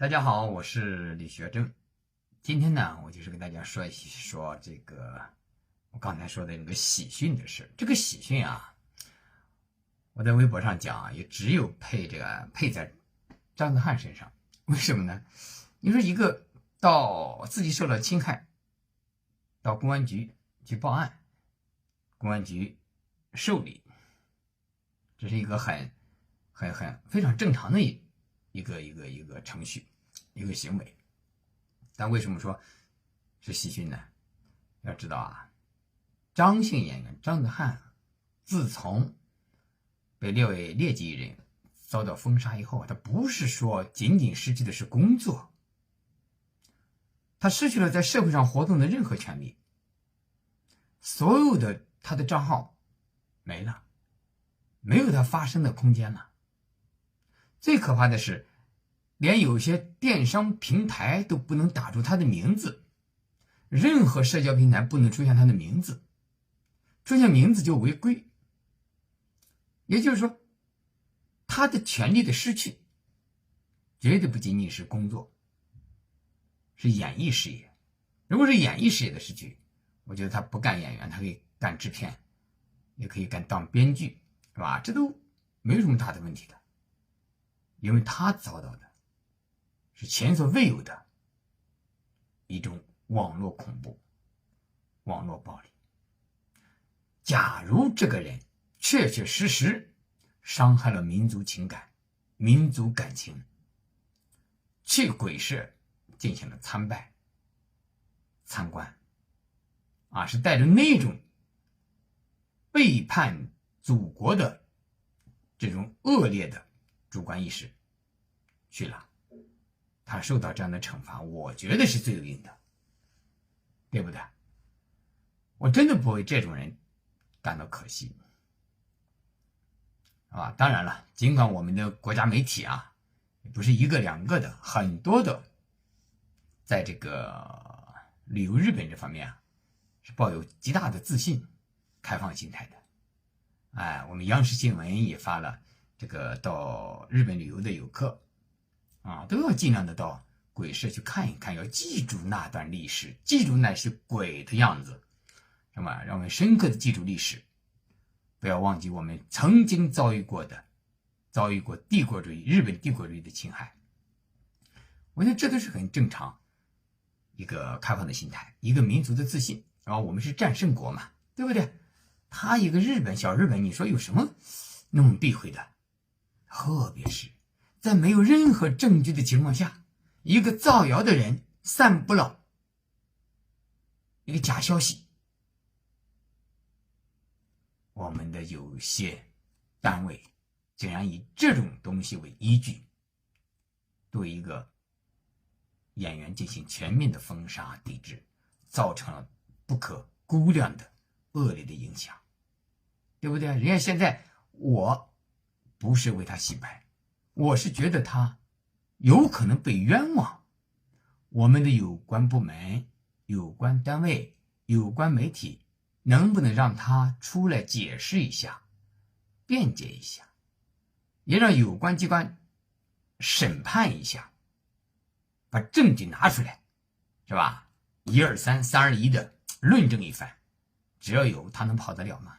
大家好，我是李学正。今天呢，我就是跟大家说一说这个我刚才说的那个喜讯的事。这个喜讯啊，我在微博上讲，也只有配这个配在张子汉身上。为什么呢？你说一个到自己受到侵害，到公安局去报案，公安局受理，这是一个很、很、很非常正常的一。一个一个一个程序，一个行为，但为什么说是喜讯呢？要知道啊，张姓演员张子汉，自从被列为劣迹艺人，遭到封杀以后，他不是说仅仅失去的是工作，他失去了在社会上活动的任何权利，所有的他的账号没了，没有他发声的空间了。最可怕的是，连有些电商平台都不能打出他的名字，任何社交平台不能出现他的名字，出现名字就违规。也就是说，他的权利的失去，绝对不仅仅是工作，是演艺事业。如果是演艺事业的失去，我觉得他不干演员，他可以干制片，也可以干当编剧，是吧？这都没有什么大的问题的。因为他遭到的是前所未有的一种网络恐怖、网络暴力。假如这个人确确实实伤害了民族情感、民族感情，去鬼市进行了参拜、参观，啊，是带着那种背叛祖国的这种恶劣的。主观意识去了，他受到这样的惩罚，我觉得是罪有应得，对不对？我真的不为这种人感到可惜，啊，当然了，尽管我们的国家媒体啊，不是一个两个的，很多的，在这个旅游日本这方面啊，是抱有极大的自信、开放心态的。哎，我们央视新闻也发了。这个到日本旅游的游客，啊，都要尽量的到鬼市去看一看，要记住那段历史，记住那些鬼的样子，是吧？让我们深刻的记住历史，不要忘记我们曾经遭遇过的，遭遇过帝国主义、日本帝国主义的侵害。我觉得这都是很正常，一个开放的心态，一个民族的自信。然后我们是战胜国嘛，对不对？他一个日本小日本，你说有什么那么避讳的？特别是在没有任何证据的情况下，一个造谣的人散布了一个假消息，我们的有些单位竟然以这种东西为依据，对一个演员进行全面的封杀抵制，造成了不可估量的恶劣的影响，对不对？人家现在我。不是为他洗白，我是觉得他有可能被冤枉。我们的有关部门、有关单位、有关媒体，能不能让他出来解释一下、辩解一下，也让有关机关审判一下，把证据拿出来，是吧？一二三，三二一的论证一番，只要有他能跑得了吗？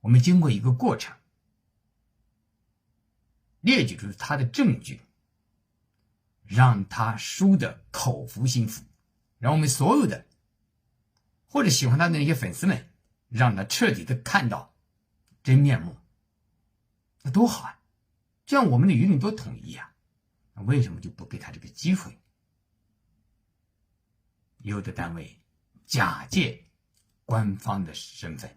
我们经过一个过程。列举出他的证据，让他输的口服心服，让我们所有的或者喜欢他的那些粉丝们，让他彻底的看到真面目，那多好啊！这样我们的舆论多统一啊！那为什么就不给他这个机会？有的单位假借官方的身份，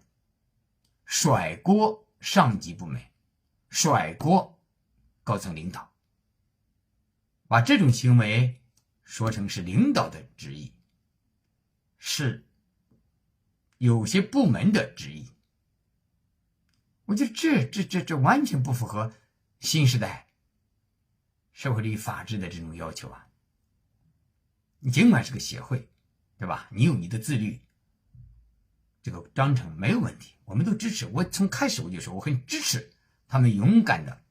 甩锅上级部门，甩锅。高层领导把这种行为说成是领导的旨意，是有些部门的旨意。我觉得这这这这完全不符合新时代社会主义法治的这种要求啊！你尽管是个协会，对吧？你有你的自律，这个章程没有问题，我们都支持。我从开始我就说，我很支持他们勇敢的。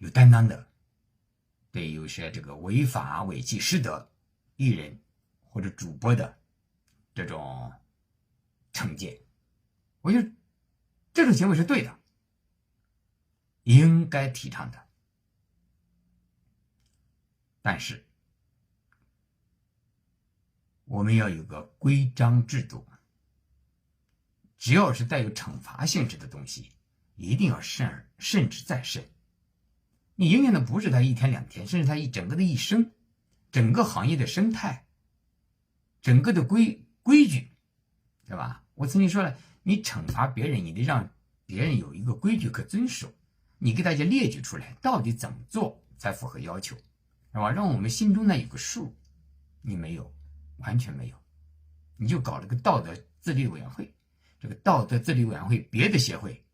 有担当的对有些这个违法违纪失德艺人或者主播的这种惩戒。我觉得这种行为是对的，应该提倡的。但是我们要有个规章制度，只要是带有惩罚性质的东西，一定要慎而慎之再慎。你影响的不是他一天两天，甚至他一整个的一生，整个行业的生态，整个的规规矩，对吧？我曾经说了，你惩罚别人，你得让别人有一个规矩可遵守，你给大家列举出来，到底怎么做才符合要求，是吧？让我们心中呢有个数。你没有，完全没有，你就搞了个道德自律委员会，这个道德自律委员会，别的协会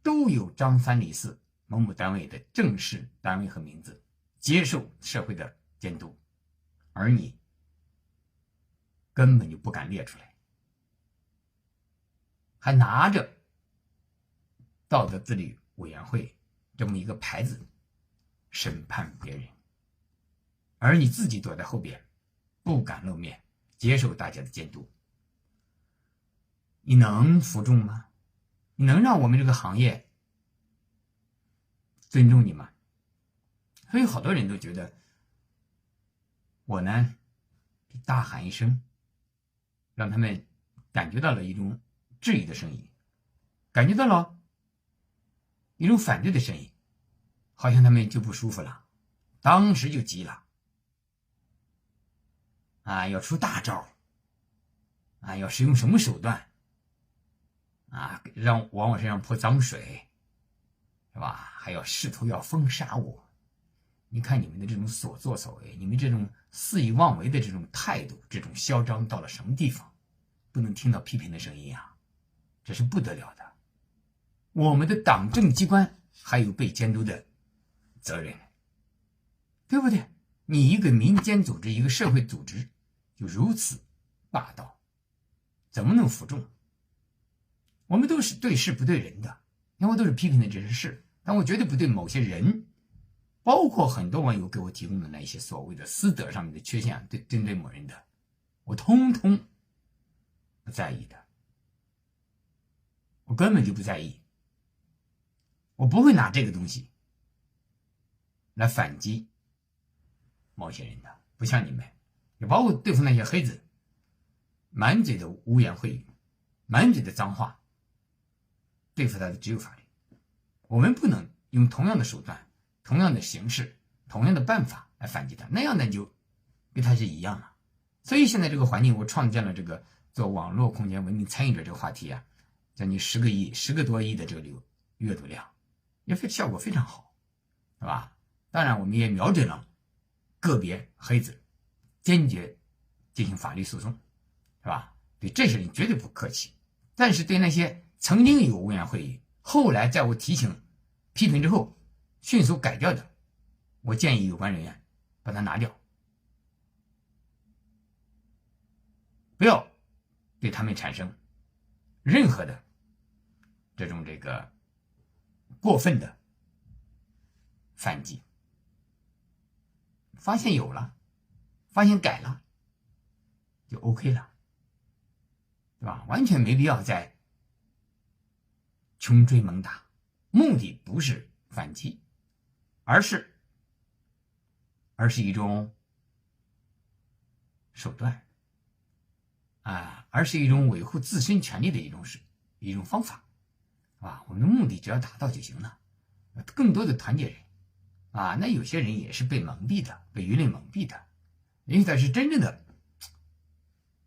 都有张三李四。某某单位的正式单位和名字，接受社会的监督，而你根本就不敢列出来，还拿着道德自律委员会这么一个牌子审判别人，而你自己躲在后边，不敢露面，接受大家的监督，你能服众吗？你能让我们这个行业？尊重你嘛？所以好多人都觉得我呢大喊一声，让他们感觉到了一种质疑的声音，感觉到了一种反对的声音，好像他们就不舒服了，当时就急了，啊，要出大招，啊，要使用什么手段，啊，让往我身上泼脏水。是吧？还要试图要封杀我？你看你们的这种所作所为，你们这种肆意妄为的这种态度，这种嚣张到了什么地方？不能听到批评的声音啊！这是不得了的。我们的党政机关还有被监督的责任，对不对？你一个民间组织，一个社会组织，就如此霸道，怎么能服众？我们都是对事不对人的，因为都是批评的只是事。但我绝对不对某些人，包括很多网友给我提供的那些所谓的私德上面的缺陷，对针对某人的，我通通不在意的，我根本就不在意，我不会拿这个东西来反击某些人的，不像你们，也包括对付那些黑子，满嘴的污言秽语，满嘴的脏话，对付他的只有法律。我们不能用同样的手段、同样的形式、同样的办法来反击他，那样呢就跟他是一样了。所以现在这个环境，我创建了这个做网络空间文明参与者这个话题啊，将近十个亿、十个多亿的这个流阅读量，也非效果非常好，是吧？当然，我们也瞄准了个别黑子，坚决进行法律诉讼，是吧？对这些人绝对不客气，但是对那些曾经有污言秽语。后来在我提醒、批评之后，迅速改掉的，我建议有关人员把它拿掉，不要对他们产生任何的这种这个过分的反击。发现有了，发现改了，就 OK 了，对吧？完全没必要再。穷追猛打，目的不是反击，而是，而是一种手段，啊，而是一种维护自身权利的一种是一种方法，啊，我们的目的只要达到就行了，更多的团结人，啊，那有些人也是被蒙蔽的，被舆论蒙蔽的，因为他是真正的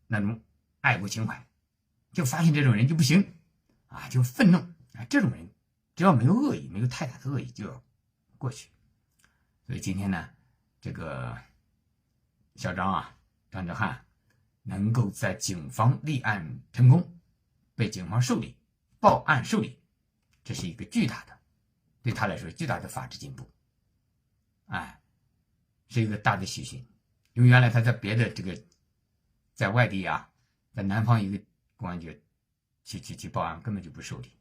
那种爱国情怀，就发现这种人就不行，啊，就愤怒。啊这种人，只要没有恶意，没有太大的恶意，就要过去。所以今天呢，这个小张啊，张哲瀚能够在警方立案成功，被警方受理，报案受理，这是一个巨大的，对他来说巨大的法治进步。哎，是一个大的喜讯，因为原来他在别的这个，在外地啊，在南方一个公安局去去去报案，根本就不受理。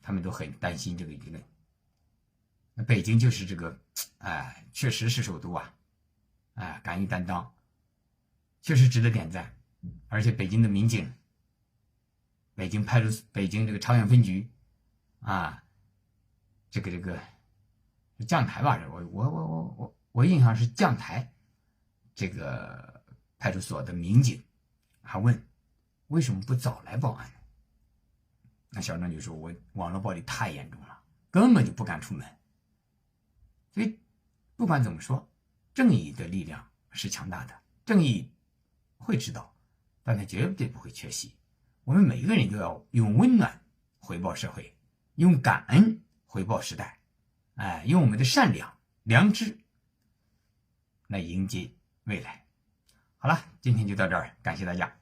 他们都很担心这个舆论。那北京就是这个哎，确实是首都啊，哎，敢于担当，确实值得点赞。而且北京的民警，北京派出所、北京这个朝阳分局，啊，这个这个将台吧，我我我我我我印象是将台，这个派出所的民警还问，为什么不早来报案？那小张就说：“我网络暴力太严重了，根本就不敢出门。”所以，不管怎么说，正义的力量是强大的，正义会知道，但它绝对不会缺席。我们每一个人都要用温暖回报社会，用感恩回报时代，哎，用我们的善良、良知来迎接未来。好了，今天就到这儿，感谢大家。